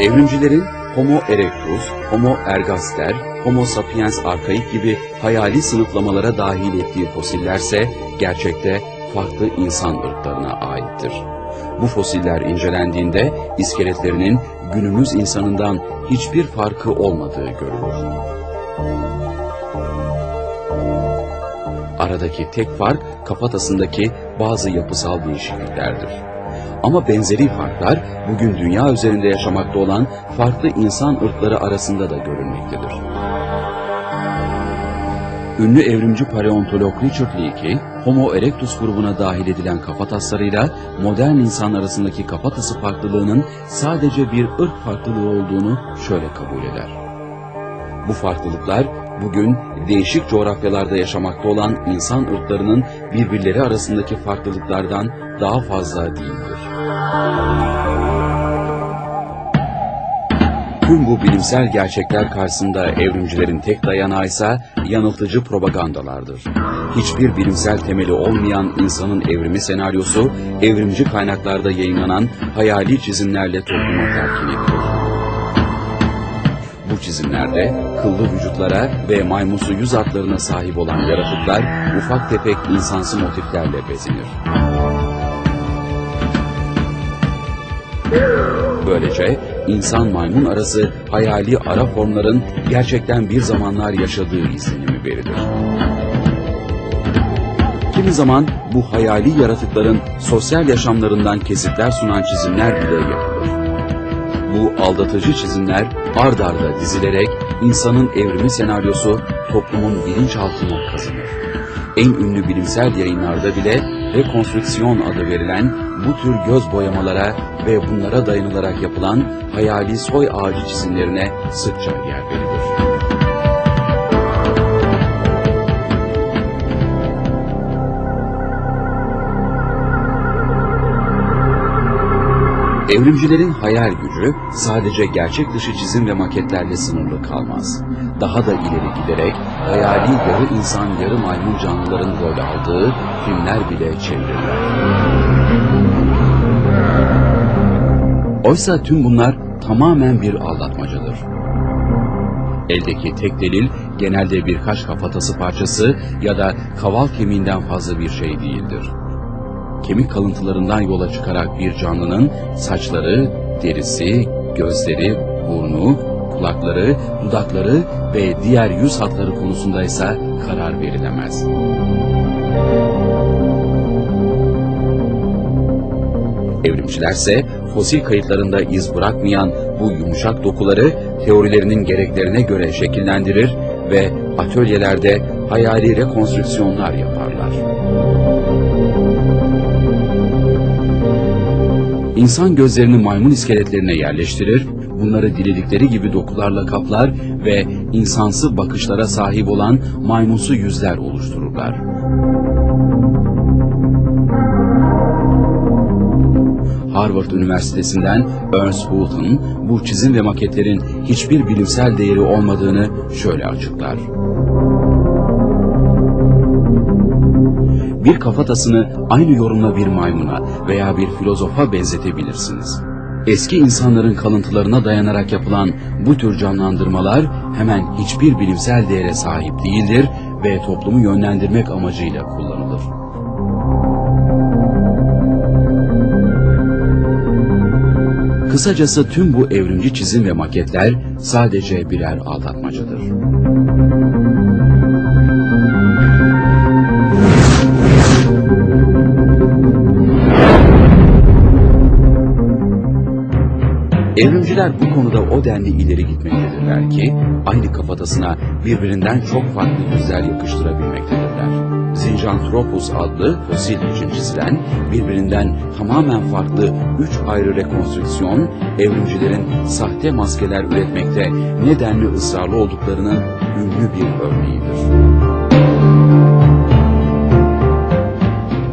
Evrimcilerin Homo erectus, Homo ergaster, Homo sapiens arkaik gibi hayali sınıflamalara dahil ettiği fosillerse gerçekte farklı insan ırklarına aittir. Bu fosiller incelendiğinde iskeletlerinin günümüz insanından hiçbir farkı olmadığı görülür. Aradaki tek fark kafatasındaki bazı yapısal değişikliklerdir. Ama benzeri farklar bugün dünya üzerinde yaşamakta olan farklı insan ırkları arasında da görülmektedir. Ünlü evrimci paleontolog Richard Leakey, Homo erectus grubuna dahil edilen kafataslarıyla modern insan arasındaki kafatası farklılığının sadece bir ırk farklılığı olduğunu şöyle kabul eder. Bu farklılıklar bugün değişik coğrafyalarda yaşamakta olan insan ırklarının birbirleri arasındaki farklılıklardan daha fazla değildir. Tüm bu bilimsel gerçekler karşısında evrimcilerin tek dayanağı ise yanıltıcı propagandalardır. Hiçbir bilimsel temeli olmayan insanın evrimi senaryosu, evrimci kaynaklarda yayınlanan hayali çizimlerle topluma telkin edilir. Bu çizimlerde kıllı vücutlara ve maymusu yüz hatlarına sahip olan yaratıklar ufak tefek insansı motiflerle bezenir. Böylece insan maymun arası hayali ara formların gerçekten bir zamanlar yaşadığı izlenimi verilir. Kimi zaman bu hayali yaratıkların sosyal yaşamlarından kesitler sunan çizimler bile yapılır. Bu aldatıcı çizimler ard arda dizilerek insanın evrimi senaryosu toplumun bilinçaltına kazınır. En ünlü bilimsel yayınlarda bile rekonstrüksiyon adı verilen bu tür göz boyamalara ve bunlara dayanılarak yapılan hayali soy ağacı çizimlerine sıkça yer verilir. Evrimcilerin hayal gücü sadece gerçek dışı çizim ve maketlerle sınırlı kalmaz. Daha da ileri giderek hayali yarı insan yarı maymun canlıların rol aldığı filmler bile çevirirler. Oysa tüm bunlar tamamen bir aldatmacadır. Eldeki tek delil genelde birkaç kafatası parçası ya da kaval kemiğinden fazla bir şey değildir kemik kalıntılarından yola çıkarak bir canlının saçları, derisi, gözleri, burnu, kulakları, dudakları ve diğer yüz hatları konusunda ise karar verilemez. Evrimcilerse fosil kayıtlarında iz bırakmayan bu yumuşak dokuları teorilerinin gereklerine göre şekillendirir ve atölyelerde hayali rekonstrüksiyonlar yaparlar. İnsan gözlerini maymun iskeletlerine yerleştirir, bunları diledikleri gibi dokularla kaplar ve insansı bakışlara sahip olan maymunsu yüzler oluştururlar. Harvard Üniversitesi'nden Ernst Woolton bu çizim ve maketlerin hiçbir bilimsel değeri olmadığını şöyle açıklar. Bir kafatasını aynı yorumla bir maymuna veya bir filozofa benzetebilirsiniz. Eski insanların kalıntılarına dayanarak yapılan bu tür canlandırmalar hemen hiçbir bilimsel değere sahip değildir ve toplumu yönlendirmek amacıyla kullanılır. Kısacası tüm bu evrimci çizim ve maketler sadece birer aldatmacadır. Evrimciler bu konuda o denli ileri gitmektedirler ki aynı kafatasına birbirinden çok farklı yüzler yakıştırabilmektedirler. Zinjanthropus adlı fosil için çizilen birbirinden tamamen farklı üç ayrı rekonstrüksiyon evrimcilerin sahte maskeler üretmekte nedenli ısrarlı olduklarının ünlü bir örneğidir.